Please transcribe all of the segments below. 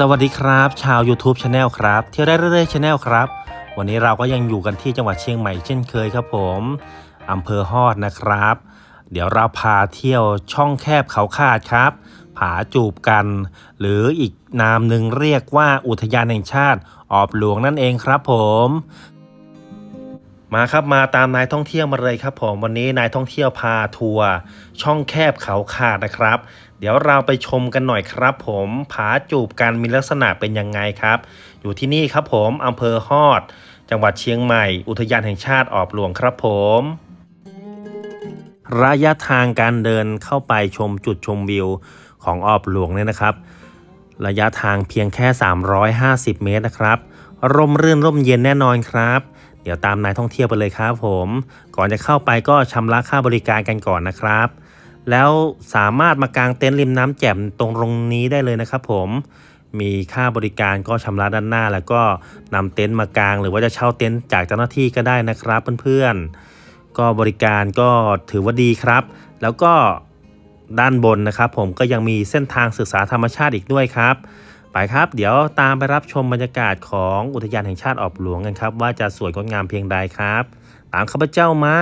สวัสดีครับ ชาว YouTube Channel ครับ เที่ยวได้เรื่อยๆ Channel ครับ วันนี้เราก็ยังอยู่กันที่จังหวัดเชียงใหม่เช่นเคยครับผมอำเภอฮอดนะครับ เดี๋ยวเราพาเที่ยวช่องแคบเขาขาดครับ ผาจูบกัน หรืออีกนามหนึ่งเรียกว่าอุทยานแห่งชาติออบหลวงนั่นเองครับผม มาครับมาตามนายท่องเที่ยวมาเลยครับผมวันนี้นายท่องเที่ยวพาทัวร์ช่องแคบเขาขาดนะครับ เดี๋ยวเราไปชมกันหน่อยครับ ผมผาจูบกันมีลักษณะเป็นยังไงครับ อยู่ที่นี่ครับผมอำเภอฮอด จังหวัดเชียงใหม่ อุทยานแห่งชาติออบหลวงครับผม ระยะทางการเดินเข้าไปชมจุดชมวิวของออบหลวงเนี่ยนะครับ ระยะทางเพียงแค่ 350 เมตรนะครับ ร่มรื่นร่มเย็นแน่นอนครับเดี๋ยวตามนายท่องเที่ยวไปเลยครับผม ก่อนจะเข้าไปก็ชำระค่าบริการกันก่อนนะครับ แล้วสามารถมากางเต็นท์ริมน้ำแจ่มตรงตรงนี้ได้เลยนะครับผมมีค่าบริการก็ชำระด้านหน้า แล้วก็นำเต็นท์มากาง หรือว่าจะเช่าเต็นท์จากเจ้าหน้าที่ก็ได้นะครับเพื่อนๆ ก็บริการก็ถือว่าดีครับ แล้วก็ด้านบนนะครับ ผมก็ยังมีเส้นทางศึกษาธรรมชาติอีกด้วยครับ ไปครับ เดี๋ยวตามไปรับชมบรรยากาศของอุทยานแห่งชาติออบหลวงกันครับ ว่าจะสวยงดงามเพียงใดครับ ตามข้าพเจ้ามา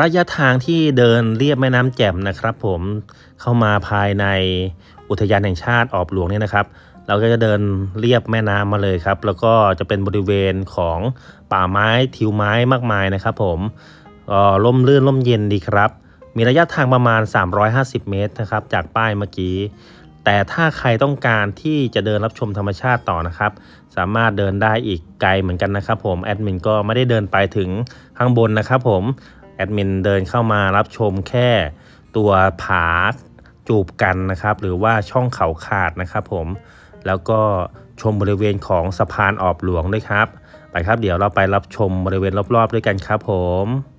ระยะทางที่เดินเรียบแม่น้ำแจ่มนะครับ ผมเข้ามาภายในอุทยานแห่งชาติออบหลวงเนี่ยนะครับ เราก็จะเดินเรียบแม่น้ำมาเลยครับ แล้วก็จะเป็นบริเวณของป่าไม้ทิวไม้มากมายนะครับ ผมก็ร่มรื่นร่มเย็นดีครับ มีระยะทางประมาณ 350 เมตรนะครับ จากป้ายเมื่อกี้ แต่ถ้าใครต้องการที่จะเดินรับชมธรรมชาติต่อนะครับ สามารถเดินได้อีกไกลเหมือนกันนะครับ ผมแอดมินก็ไม่ได้เดินไปถึงข้างบนนะครับ ผม แอดมินเดินเข้ามารับชมแค่ตัวผาจูบกันนะครับ หรือว่าช่องเขาขาดนะครับผมแล้วก็ชมบริเวณของสะพานออบหลวงด้วยครับ ไปครับเดี๋ยวเราไปรับชมบริเวณรอบๆด้วยกันครับผม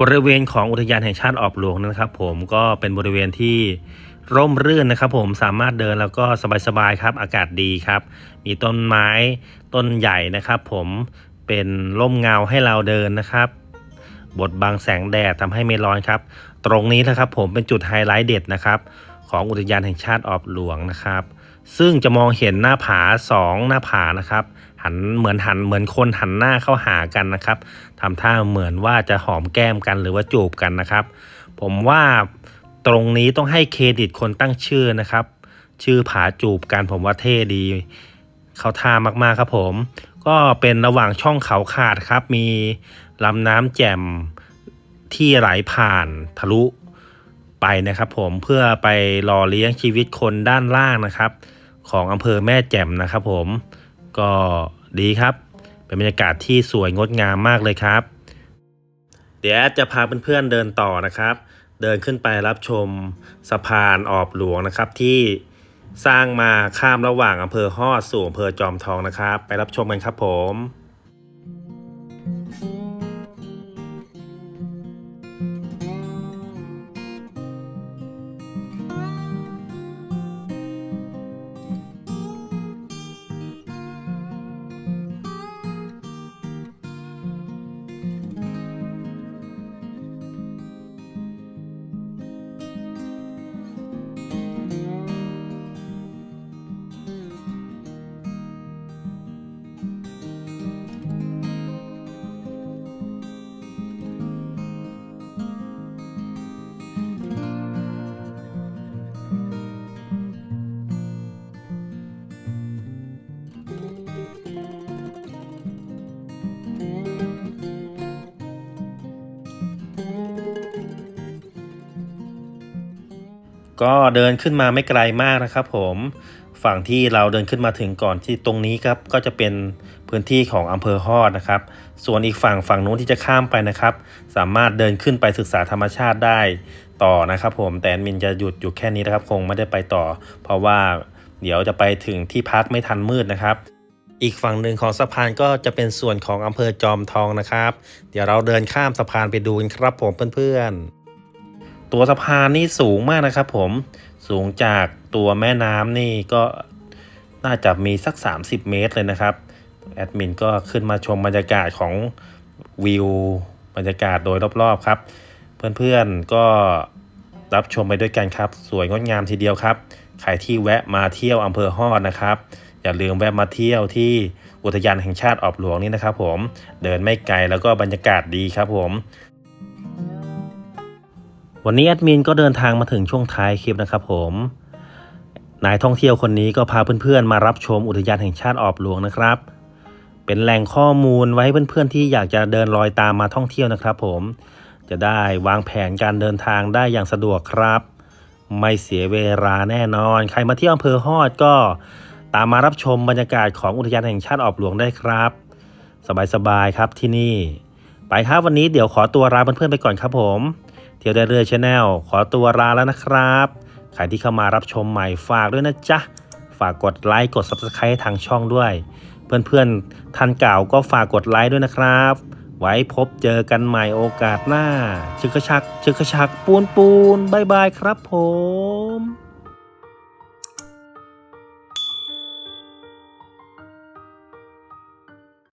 บริเวณของอุทยานแห่งชาติออบหลวงนะครับ ผมก็เป็นบริเวณที่ร่มรื่นนะครับ ผมสามารถเดินแล้วก็สบายๆครับ อากาศดีครับ มีต้นไม้ต้นใหญ่นะครับ ผมเป็นร่มเงาให้เราเดินนะครับบดบังแสงแดดทำให้ไม่ร้อนครับ ตรงนี้นะครับผมเป็นจุดไฮไลท์เด็ดนะครับ ของอุทยานแห่งชาติออบหลวงนะครับ ซึ่งจะมองเห็นหน้าผาสองหน้าผานะครับ หันเหมือนหันเหมือนคนหันหน้าเข้าหากันนะครับทำท่าเหมือนว่าจะหอมแก้มกันหรือว่าจูบกันนะครับ ผมว่าตรงนี้ต้องให้เครดิตคนตั้งชื่อนะครับ ชื่อผาจูบกันผมว่าเท่ดีเขาท่ามากๆครับผม ก็เป็นระหว่างช่องเขาขาดครับ มีลำน้ำแจ่มที่ไหลผ่านทะลุ ไปนะครับผมเพื่อไปหล่อเลี้ยงชีวิตคนด้านล่างนะครับ ของอำเภอแม่แจ่มนะครับผมก็ดีครับ เป็นบรรยากาศที่สวยงดงามมากเลยครับ เดี๋ยวจะพาเพื่อนๆเดินต่อนะครับ เดินขึ้นไปรับชมสะพานออบหลวงนะครับ ที่สร้างมาข้ามระหว่างอำเภอฮอดสู่อำเภอจอมทองนะครับ ไปรับชมกันครับผม ก็เดินขึ้นมาไม่ไกลมากนะครับ ผมฝั่งที่เราเดินขึ้นมาถึงก่อนที่ตรงนี้ครับก็จะเป็นพื้นที่ของอำเภอฮอดนะครับ ส่วนอีกฝั่งฝั่งนู้นที่จะข้ามไปนะครับ สามารถเดินขึ้นไปศึกษาธรรมชาติได้ต่อนะครับ ผมแต่มินจะหยุดอยู่แค่นี้นะครับ คงไม่ได้ไปต่อ เพราะว่าเดี๋ยวจะไปถึงที่พักไม่ทันมืดนะครับ อีกฝั่งหนึ่งของสะพานก็จะเป็นส่วนของอำเภอจอมทองนะครับ เดี๋ยวเราเดินข้ามสะพานไปดูกันครับผมเพื่อนๆ ตัวสะพานนี่สูงมากนะครับผมสูงจากตัวแม่น้ำนี่ก็น่าจะมีสัก 30 เมตรเลยนะครับ แอดมินก็ขึ้นมาชมบรรยากาศของวิวบรรยากาศโดยรอบๆครับ เพื่อนๆก็รับชมไปด้วยกันครับ สวยงดงามทีเดียวครับ ใครที่แวะมาเที่ยวอำเภอฮอดนะครับ อย่าลืมแวะมาเที่ยวที่อุทยานแห่งชาติออบหลวงนี่นะครับ ผมเดินไม่ไกลแล้วก็บรรยากาศดีครับผม วันนี้แอดมินก็เดินทางมาถึงช่วงท้ายคลิปนะครับผมนายท่องเที่ยวคนนี้ก็พาเพื่อนๆมารับชมอุทยานแห่งชาติออบหลวงนะครับ เป็นแหล่งข้อมูลไว้ให้เพื่อนๆที่อยากจะเดินรอยตามมาท่องเที่ยวนะครับ ผมจะได้วางแผนการเดินทางได้อย่างสะดวกครับ ไม่เสียเวลาแน่นอน ใครมาเที่ยวอำเภอฮอดก็ตามมารับชมบรรยากาศของอุทยานแห่งชาติออบหลวงได้ครับ สบายๆครับที่นี่ ไปครับวันนี้เดี๋ยวขอตัวลาเพื่อนๆไปก่อนครับผม เที่ยวได้เรื่อยชาแนลขอตัวลาแล้วนะครับใครที่เข้ามารับชมใหม่ฝากด้วยนะจ๊ะ ฝากกดไลค์กด Subscribe ทางช่องด้วย เพื่อนๆท่านเก่าก็ฝากกดไลค์ด้วยนะครับ ไว้พบเจอกันใหม่โอกาสหน้าชึกชักชึกชักปูนปูนบายบายครับผม